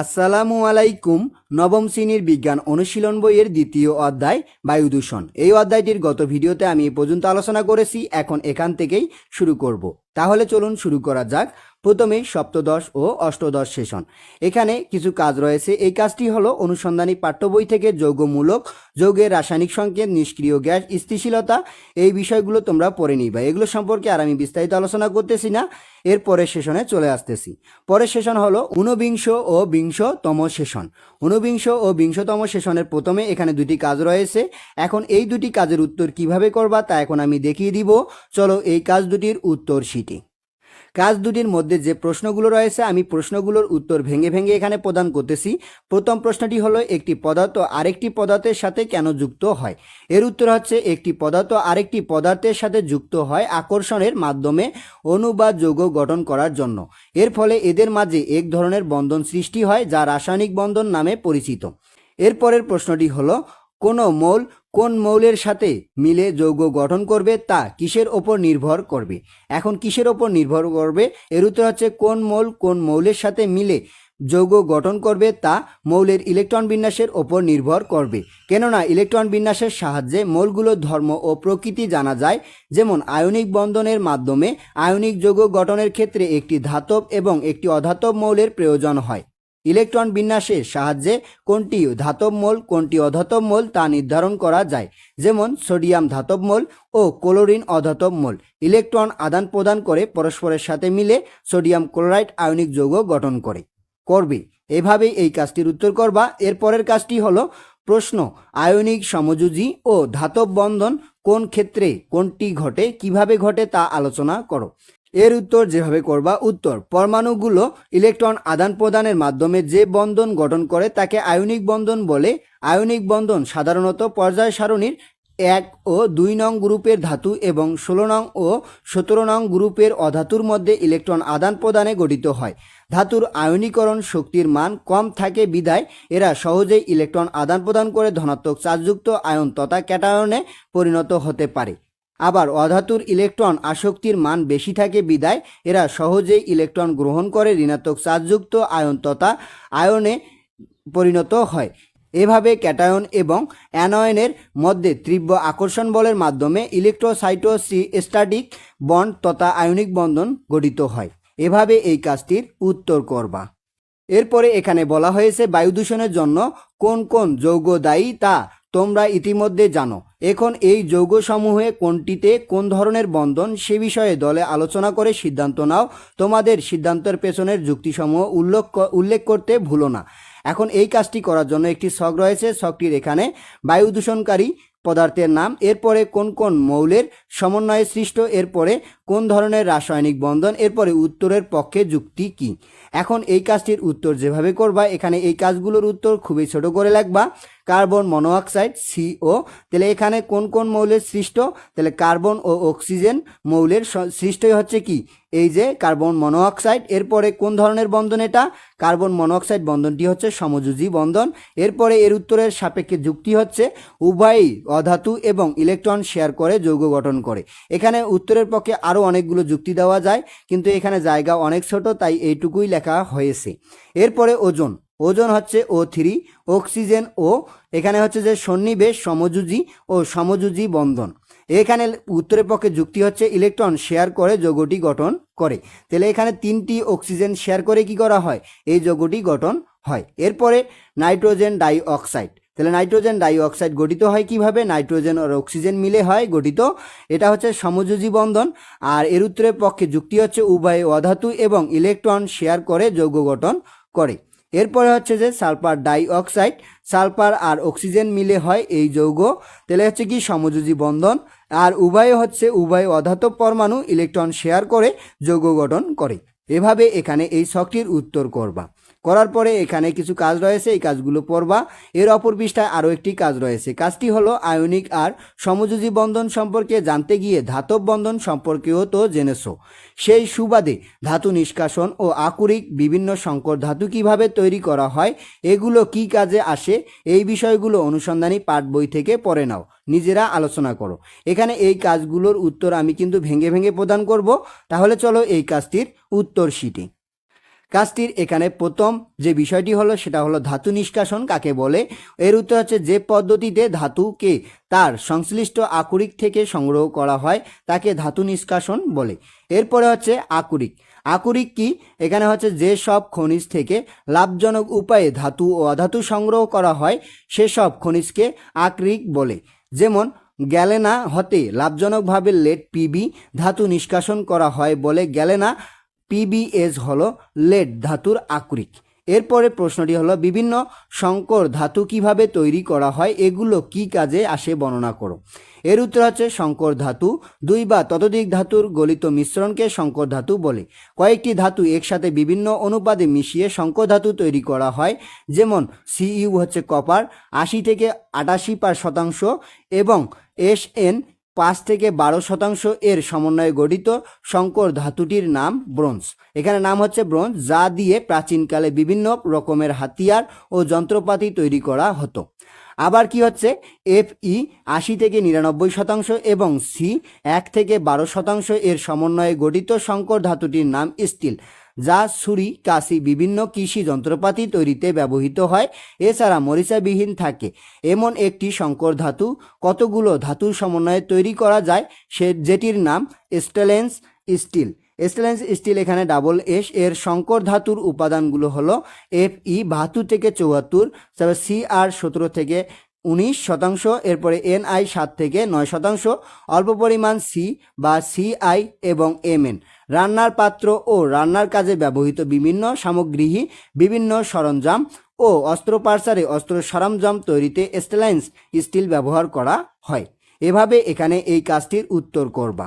আসসালামু আলাইকুম, নবম শ্রেণির বিজ্ঞান অনুশীলন বইয়ের দ্বিতীয় অধ্যায়, বায়ু দূষণ। এই অধ্যায়টির গত ভিডিওতে আমি এ পর্যন্ত আলোচনা করেছি, এখন এখান থেকেই শুরু করব। তাহলে চলুন শুরু করা যাক। প্রথমে সপ্তদশ ও অষ্টদশ সেশন। এখানে কিছু কাজ রয়েছে। এই কাজটি হলো অনুসন্ধানী পাঠ্য বই থেকে যৌগমূলক, যৌগের রাসায়নিক সংকেত, নিষ্ক্রিয় গ্যাস, স্থিতিশীলতা, এই বিষয়গুলো তোমরা পড়ে নিবা। এগুলো সম্পর্কে আর আমি বিস্তারিত আলোচনা করতেছি না। এর পরের সেশনে চলে আসতেছি। পরের সেশন হলো ঊনবিংশ ও বিংশতম সেশন। ঊনবিংশ ও বিংশতম সেশনের প্রথমে এখানে দুটি কাজ রয়েছে। এখন এই দুটি কাজের উত্তর কীভাবে করবা তা এখন আমি দেখিয়ে দিব। চলো এই কাজ দুটির উত্তর শিটি কাজ দুটির মধ্যে যে প্রশ্নগুলো রয়েছে, আমি প্রশ্নগুলোর উত্তর ভেঙে ভেঙে এখানে প্রদান করতেছি। প্রথম প্রশ্নটি হলো, একটি পদার্থ আরেকটি পদার্থের সাথে কেন যুক্ত হয়? এর উত্তর হচ্ছে, একটি পদার্থ আরেকটি পদার্থের সাথে যুক্ত হয় আকর্ষণের মাধ্যমে অণু বা যৌগ গঠন করার জন্য। এর ফলে এদের মাঝে এক ধরনের বন্ধন সৃষ্টি হয়, যা রাসায়নিক বন্ধন নামে পরিচিত। এরপরের প্রশ্নটি হলো কোনো মৌল কোন মৌলের সাথে মিলে যৌগ গঠন করবে তা কিসের ওপর নির্ভর করবে? এখন কিসের ওপর নির্ভর করবে? এর উত্তর হচ্ছে কোন মৌল কোন মৌলের সাথে মিলে যৌগ গঠন করবে তা মৌলের ইলেকট্রন বিন্যাসের ওপর নির্ভর করবে। কেননা ইলেকট্রন বিন্যাসের সাহায্যে মৌলগুলোর ধর্ম ও প্রকৃতি জানা যায়, যেমন আয়নিক বন্ধনের মাধ্যমে আয়নিক যৌগ গঠনের ক্ষেত্রে একটি ধাতব এবং একটি অধাতব মৌলের প্রয়োজন হয়। ইলেকট্রন বিন্যাসের সাহায্যে কোনটি ধাতব মোল, কোনটি অধাতব মোল তা নির্ধারণ করা যায়। যেমন সোডিয়াম ধাতব মোল ও ক্লোরিন অধাতব মোল। ইলেকট্রন আদান প্রদান করে পরস্পরের সাথে মিলে সোডিয়াম ক্লোরাইড আয়নিক যৌগ গঠন করে। করবে। এভাবেই এই কাজটির উত্তর করবা। এর পরের কাজটি হলো প্রশ্ন, আয়নিক সমযোজী ও ধাতব বন্ধন কোন ক্ষেত্রে কোনটি ঘটে, কীভাবে ঘটে তা আলোচনা করো। এর উত্তর যেভাবে করবা, উত্তর। পরমাণুগুলো ইলেকট্রন আদান প্রদানের মাধ্যমে যে বন্ধন গঠন করে তাকে আয়নিক বন্ধন বলে। আয়নিক বন্ধন সাধারণত পর্যায় সারণীর এক ও দুই নং গ্রুপের ধাতু এবং ষোলো নং ও সতেরো নং গ্রুপের অধাতুর মধ্যে ইলেকট্রন আদান প্রদানে গঠিত হয়। ধাতুর আয়নীকরণ শক্তির মান কম থাকে বিধায় এরা সহজেই ইলেকট্রন আদান প্রদান করে ধনাত্মক চার্জযুক্ত আয়ন তথা ক্যাটায়নে পরিণত হতে পারে। আবার অধাতুর ইলেকট্রন আসক্তির মান বেশি থাকে বিদায়। এরা সহজেই ইলেকট্রন গ্রহণ করে ঋণাত্মক চার্জযুক্ত আয়ন তথা আয়নে পরিণত হয়। এভাবে ক্যাটায়ন এবং অ্যানয়নের মধ্যে তীব্র আকর্ষণ বলের মাধ্যমে ইলেকট্রোসাইটোস্ট্যাটিক বন্ড তথা আয়নিক বন্ধন গঠিত হয়। এভাবে এই কাজটির উত্তর করবা। এরপরে এখানে বলা হয়েছে বায়ু দূষণের জন্য কোন কোন যৌগ দায়ী তা তোমরা ইতিমধ্যে জানো। এখন এই যৌগসমূহে কোনটিতে কোন ধরনের বন্ধন, সে বিষয়ে দলে আলোচনা করে সিদ্ধান্ত নাও। তোমাদের সিদ্ধান্তের পেছনের যুক্তিসমূহ উল্লেখ উল্লেখ করতে ভুলো না। এখন এই কাজটি করার জন্য একটি শখ রয়েছে। শখটির এখানে বায়ু দূষণকারী পদার্থের নাম, এরপরে কোন কোন মৌলের সমন্বয়ে সৃষ্ট, এরপরে কোন ধরনের রাসায়নিক বন্ধন, এরপরে উত্তরের পক্ষে যুক্তি কি। এখন এই কাজটির উত্তর যেভাবে করবা, এখানে এই কাজগুলোর উত্তর খুবই ছোট করে লাগবা কার্বন মনোঅক্সাইড সিও তাহলে এখানে কোন কোন মৌলের সৃষ্ট? তাহলে কার্বন ও অক্সিজেন মৌলের সৃষ্টই হচ্ছে কি? এই যে কার্বন মনোঅক্সাইড এরপরে কোন ধরনের বন্ধন এটা? কার্বন মনোঅক্সাইড বন্ধনটি হচ্ছে সমযোজী বন্ধন। এরপরে এর উত্তরের সাপেক্ষে যুক্তি হচ্ছে, উভয়ই অধাতু এবং ইলেকট্রন শেয়ার করে, যৌগ গঠন করে। এখানে উত্তরের পক্ষে আরও অনেকগুলো যুক্তি দেওয়া যায়, কিন্তু এখানে জায়গা অনেক ছোট, তাই এইটুকুই লেখা হয়েছে। এরপরে ওজন। ওজন হচ্ছে ও থ্রি অক্সিজেন ও এখানে হচ্ছে যে সন্নিবেশ, সমযোজী ও সমযোজী বন্ধন। এখানে উত্তরের পক্ষে যুক্তি হচ্ছে ইলেকট্রন শেয়ার করে যৌগটি গঠন করে। তাহলে এখানে তিনটি অক্সিজেন শেয়ার করে কি করা হয়? এই যৌগটি গঠন হয়। এরপরে নাইট্রোজেন ডাই অক্সাইড তাহলে নাইট্রোজেন ডাই অক্সাইড গঠিত হয় কীভাবে? নাইট্রোজেন আর অক্সিজেন মিলে হয় গঠিত। এটা হচ্ছে সমযোজী বন্ধন। আর এর উত্তরের পক্ষে যুক্তি হচ্ছে উভয় অধাতু এবং ইলেকট্রন শেয়ার করে যৌগ গঠন করে। এরপরে হচ্ছে যে সালফার ডাইঅক্সাইড, সালফার আর অক্সিজেন মিলে হয় এই যৌগ। তাহলে হচ্ছে কি সমযোজী বন্ধন? আর উভয় হচ্ছে উভয় অধাতব পরমাণু, ইলেকট্রন শেয়ার করে যৌগ গঠন করে। এভাবে এখানে এই শখটির উত্তর করবা। করার পরে এখানে কিছু কাজ রয়েছে, এই কাজগুলো পড়বা। এর অপর পৃষ্ঠায় আরও একটি কাজ রয়েছে। কাজটি হলো আয়নিক আর সমযোজী বন্ধন সম্পর্কে জানতে গিয়ে ধাতব বন্ধন সম্পর্কেও তো জেনেছো। সেই সুবাদে ধাতু নিষ্কাশন ও আকরিক বিভিন্ন সংকর ধাতু কীভাবে তৈরি করা হয়, এগুলো কি কাজে আসে, এই বিষয়গুলো অনুসন্ধানী পাঠ বই থেকে পড়ে নাও। নিজেরা আলোচনা করো। এখানে এই কাজগুলোর উত্তর আমি কিন্তু ভেঙে ভেঙে প্রদান করব। তাহলে চলো এই কাজটির উত্তর শিটি। কাজটির এখানে প্রথম যে বিষয়টি হলো সেটা হলো ধাতু নিষ্কাশন কাকে বলে? এর উত্তর হচ্ছে যে পদ্ধতিতে ধাতুকে তার সংশ্লিষ্ট আকরিক থেকে সংগ্রহ করা হয়, তাকে ধাতু নিষ্কাশন বলে। এরপরে হচ্ছে আকরিক। আকরিক কি? এখানে হচ্ছে যে সব খনিজ থেকে লাভজনক উপায়ে ধাতু ও অধাতু সংগ্রহ করা হয় সেসব খনিজকে আকরিক বলে। যেমন, গ্যালেনা হতে লাভজনকভাবে লেট পিবি ধাতু নিষ্কাশন করা হয় বলে গ্যালেনা পিবিএস হলো লেড ধাতুর আকরিক। এরপরে প্রশ্নটি হলো, বিভিন্ন সংকর ধাতু কীভাবে তৈরি করা হয়? এগুলো কি কাজে আসে বর্ণনা করো। এর উত্তর হচ্ছে সংকর ধাতু দুই বা ততোধিক ধাতুর গলিত মিশ্রণকে সংকর ধাতু বলে। কয়েকটি ধাতু একসাথে বিভিন্ন অনুপাতে মিশিয়ে সংকর ধাতু তৈরি করা হয়। যেমন সিইউ হচ্ছে কপার, আশি থেকে আটাশি পার শতাংশ এবং এস এন পাঁচ থেকে বারো শতাংশ এর সমন্বয়ে গঠিত শঙ্কর ধাতুটির নাম ব্রোঞ্জ। এখানে নাম হচ্ছে ব্রোঞ্জ, যা দিয়ে প্রাচীনকালে বিভিন্ন রকমের হাতিয়ার ও যন্ত্রপাতি তৈরি করা হতো। আবার কি হচ্ছে? এফ ই আশি থেকে নিরানব্বই শতাংশ এবং সি এক থেকে বারো শতাংশ এর সমন্বয়ে গঠিত শঙ্কর ধাতুটির নাম স্টিল। যা ছুরি, কাশি, বিভিন্ন কৃষি যন্ত্রপাতি তৈরিতে ব্যবহৃত হয়। এছাড়া মরিচাবিহীন থাকে। এমন একটি সংকর ধাতু, কতগুলো ধাতুর সমন্বয়ে তৈরি করা যায়, সে যেটির নাম স্টেলেন্স স্টিল। স্টেলেন্স স্টিল এখানে ডাবল এস। এর সংকর ধাতুর উপাদানগুলো হলো এফ ই বাহাত্তর থেকে চুয়াত্তর তারপর সি আর সতেরো থেকে উনিশ শতাংশ, এরপরে এনআই সাত থেকে নয় শতাংশ, অল্প পরিমাণ সি বা সিআই এবং এমএন। রান্নার পাত্র ও রান্নার কাজে ব্যবহৃত বিভিন্ন সামগ্রী বিভিন্ন সরঞ্জাম ও অস্ত্র পার্সারে অস্ত্র সরঞ্জাম তৈরিতে স্টেলাইন্স স্টিল ব্যবহার করা হয়। এভাবে এখানে এই কাজটির উত্তর করবা।